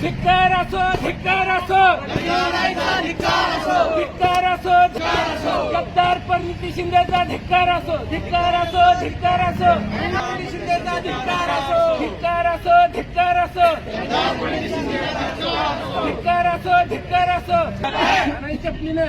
धिक्कार असो धिक्कार असो धिक्कार असो गद्दार परिणिती शिंदेचा धिक्कार असो धिक्कार असो धिक्कार असो शिंदेचा धिक्कार असो धिक्कार असो धिक्कार असो धिक्कार असो धिक्कार असो चपली ना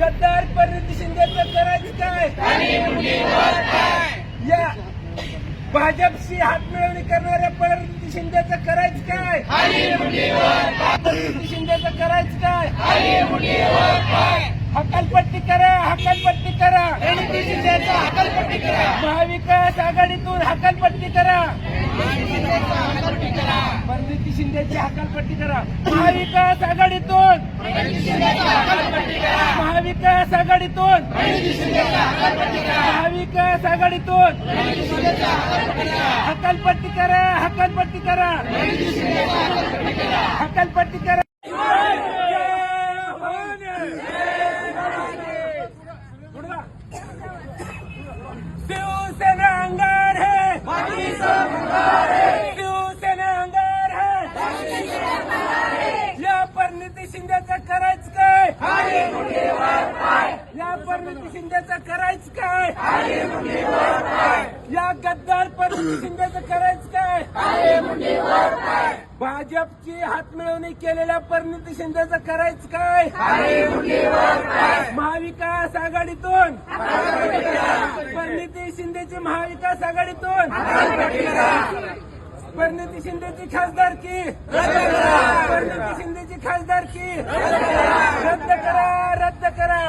गद्दार परिणिती करायचं काय? या भाजपशी हात मिळवणी करणाऱ्या परिणिती शिंदेचं करायचं काय? परिणिती शिंदेचं करायचं काय? हकालपट्टी करा हकालपट्टी करा. परिणिती शिंदेचा हकालपट्टी करा महाविकास आघाडीतून हकालपट्टी करा. परिणिती शिंदेची हकालपट्टी करा. महाविकास आघाडीतून आघाडीतून. महाविकास आघाडीतून. हकालपट्टी करा हकालपट्टी करा. हकालपट्टी करा शिवसेना अंगार है शिवसेना अंगार है या परिणिती शिंदेचं करायचं काय या परिणिती शिंदेचं करायचं काय या गद्दार परिणिती शिंदेचं करायचं काय? भाजपची हात मिळवणी केलेल्या परिणिती शिंदेचं करायचं काय? महाविकास आघाडीतून. परिणिती शिंदेची महाविकास आघाडीतून. परिणिती शिंदेची खासदारकी परिणिती शिंदेची खासदारकी रद्द करा. रद्द करा.